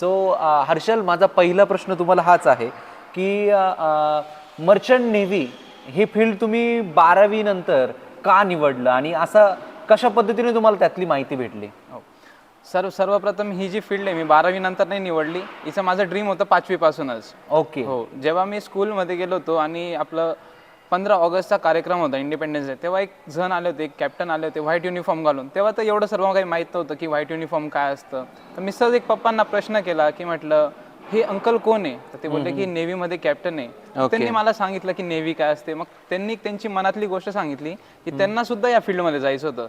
So Harshal माझा पहिला प्रश्न तुम्हाला हाच आहे की मर्चंट नेव्ही ही फील्ड तुम्ही बारावी नंतर का निवडलं आणि असं कशा पद्धतीने तुम्हाला त्यातली माहिती भेटली? हो. सर्व सर्वप्रथम ही जी फील्ड आहे मी बारावी नंतर नाही निवडली. हिचं माझं ड्रीम होतं पाचवीपासूनच. ओके. हो. जेव्हा मी स्कूलमध्ये गेलो होतो आणि आपलं पंधरा ऑगस्टचा कार्यक्रम होता इंडिपेंडन्स डे तेव्हा एक जण आले होते एक कॅप्टन आले होते व्हाईट युनिफॉर्म घालून. तेव्हा तर एवढं सर्व काही माहीत नव्हतं की व्हाईट युनिफॉर्म काय असतं. तर मी सहज एक पप्पांना प्रश्न केला की म्हटलं हे अंकल कोण आहे? तर ते बोलले की नेव्हीमध्ये कॅप्टन आहे. त्यांनी मला सांगितलं की नेव्ही काय असते? मग त्यांनी त्यांची मनातली गोष्ट सांगितली की त्यांना सुद्धा या फील्डमध्ये जायचं होतं.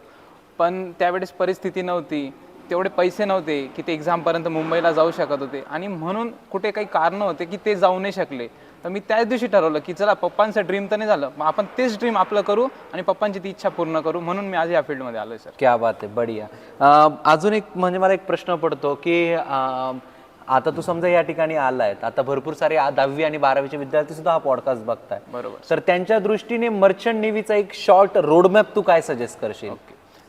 पण त्यावेळेस परिस्थिती नव्हती. तेवढे पैसे नव्हते की ते एक्झामपर्यंत मुंबईला जाऊ शकत होते. आणि म्हणून कुठे काही कारणं होते की ते जाऊ नाही शकले. तर मी त्याच दिवशी ठरवलं की चला पप्पांचं ड्रीम तर नाही झालं मग आपण तेच ड्रीम आपलं करू आणि पप्पांची ती इच्छा पूर्ण करू. म्हणून मी आज या फील्डमध्ये आलोय सर. क्या बात आहे बढिया. अं, अजून एक म्हणजे मला एक प्रश्न पडतो की अं, आता तू समजा या ठिकाणी आलाय आता भरपूर सारे आ- दहावी आणि बारावीचे विद्यार्थी सुद्धा हा पॉडकास्ट बघताय बरोबर. तर त्यांच्या दृष्टीने मर्चंट नेव्हीचा एक शॉर्ट रोडमॅप तू काय सजेस्ट करशील?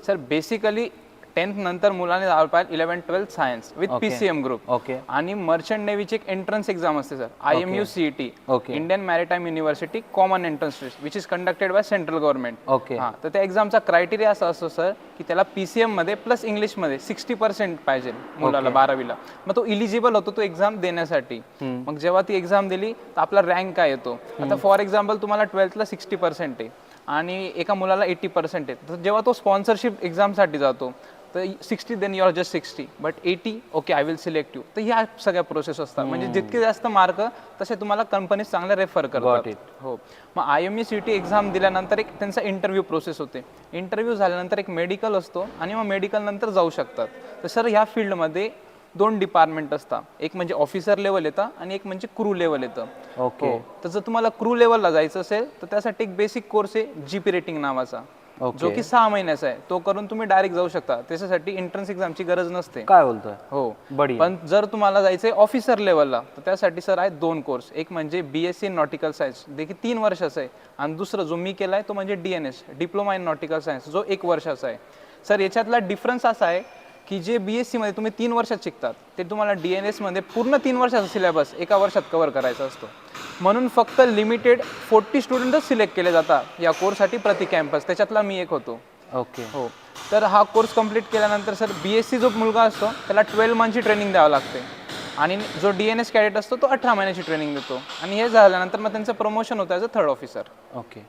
सर बेसिकली टेन्थ नंतर मुलाने जावं पाहिजे eleven twelfth science with P C M group. Okay. आणि मर्चंट नेव्हीची एक एंट्रन्स एक्झाम असते sir. I M U C T. Okay. Indian maritime university common entrance test which is conducted by central government okay. हा तर त्या एक्झामचा criteria असा असतो sir की त्याला पीसीएममध्ये प्लस इंग्लिशमध्ये सिक्स्टी पर्सेंट पाहिजे मुलाला बारावीला. मग तो इलिजिबल होतो तो एक्झाम देण्यासाठी. मग जेव्हा ती एक्झाम दिली तर आपला रँक काय येतो? आता फॉर एक्झाम्पल तुम्हाला ट्वेल्थला सिक्स्टी पर्सेंट आहे. आणि एका मुलाला एटी पर्सेंट आहे. तर जेव्हा तो स्पॉन्सरशिप एक्झामसाठी जातो तर sixty then your just sixty but eighty okay I will select you तर ह्या सगळ्या प्रोसेस असतात. म्हणजे जितके जास्त मार्क तसे तुम्हाला कंपनी चांगले रेफर करतात. हो. मग I M E C T exam दिल्यानंतर एक त्यांचा इंटरव्ह्यू प्रोसेस होते. इंटरव्ह्यू झाल्यानंतर एक मेडिकल असतो आणि मग मेडिकल नंतर जाऊ शकतात. तर सर ह्या फील्डमध्ये दोन डिपार्टमेंट असतात. एक म्हणजे ऑफिसर लेवल येतं आणि एक म्हणजे क्रू लेवल येतं. ओके हो. तर जर तुम्हाला क्रू लेवलला जायचं असेल तर त्यासाठी एक बेसिक कोर्स आहे जीपी रेटिंग नावाचा. जो की सहा महिन्याचा आहे. तो करून तुम्ही डायरेक्ट जाऊ शकता. त्याच्यासाठी एंट्रन्स एक्झामची गरज नसते. काय बोलतोय? हो. बढिया. पण जर तुम्हाला जायचंय ऑफिसर लेवलला तर त्यासाठी सर आहेत दोन कोर्स एक म्हणजे B S C nautical science देखील तीन वर्षाचा आहे. आणि दुसरं जो मी केलाय तो म्हणजे D N S diploma in nautical science जो एक वर्षाचा आहे. सर याच्यातला डिफरन्स असा आहे की जे बी एसमध्ये तुम्ही तीन वर्षात शिकतात ते तुम्हाला डी एनमध्ये पूर्ण तीन वर्षाचा सिलेबस एका वर्षात कव्हर करायचा असतो. म्हणून फक्त लिमिटेड फोर्टी स्टुडंटच सिलेक्ट केले जातात या कोर्ससाठी प्रति कॅम्पस त्याच्यातला मी एक होतो. ओके हो. तर हा कोर्स कंप्लीट केल्यानंतर सर बी एस सी जो मुलगा असतो त्याला ट्वेल्व मंथची ट्रेनिंग द्यावं लागते. आणि जो डी एन एस कॅडेट असतो तो अठरा महिन्याची ट्रेनिंग देतो. आणि हे झाल्यानंतर मग त्यांचं प्रमोशन होतं as a third officer okay